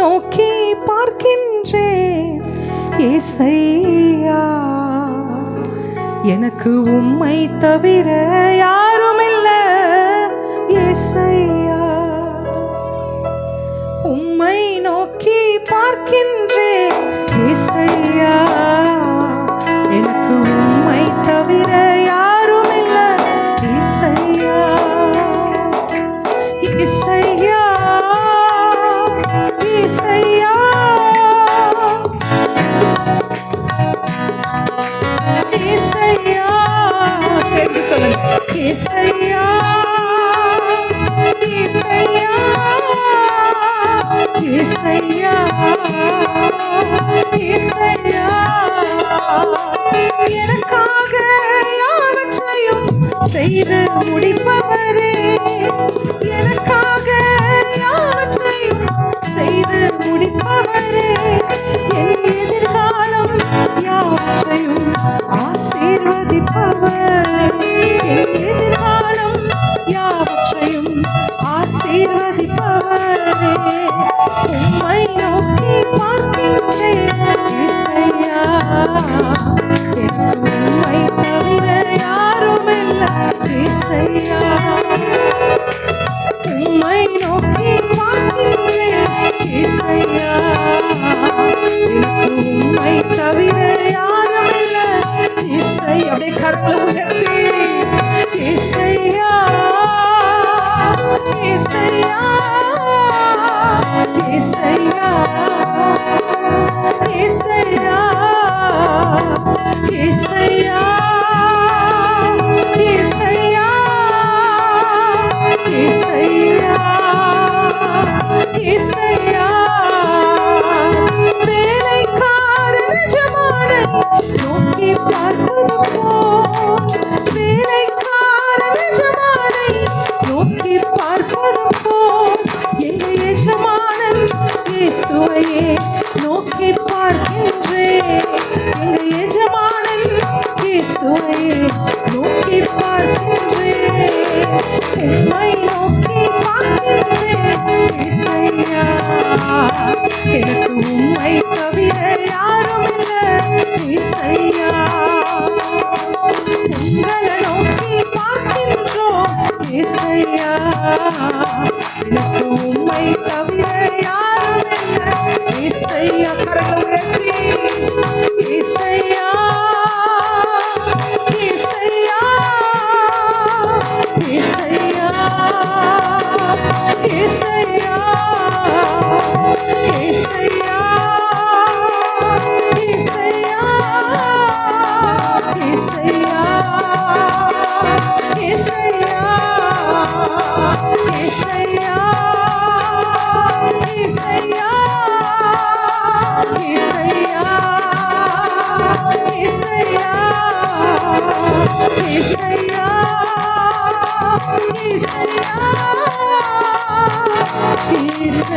நோக்கி பார்க்கின்றேன். இசையா எனக்கு உம்மை தவிர யாரும் இல்லை இசையா உம்மை நோக்கி பார்க்கின்ற சொல்லுங்க ஏசையா ஏசையா ஏசையா எனக்காக யாவற்றையும் செய்து முடிப்பவரே. எனக்காக யாவற்றையும் செய்து முடிப்பவரே. என் எதிர்காலம் யாவற்றையும் ஆசீர்வதிப்பவர் என் எதிர்காலம் யாவற்றையும் ஆசீர்வதிப்பவரே. உம்மை நோக்கி பார்க்கின்றேன் இசையா எனக்கு தவிர யாரும் இல்லை இசையா உம்மை நோக்கி Yes, I am. இயேசுவையே நோக்கி பார்க்கின்றேன் எங்கள் எஜமானன் இயேசுவையே நோக்கி பார்க்கின்றேன் என்னை நோக்கி பார்க்கின்றேன் இசையா எனக்கு உண்மை தவிர யாரும் இல்லை இசையா உங்களை நோக்கி பார்க்கின்றோம் இசையா எனக்கு உண்மை தவிர யாரும் Israel, Israel. Peace.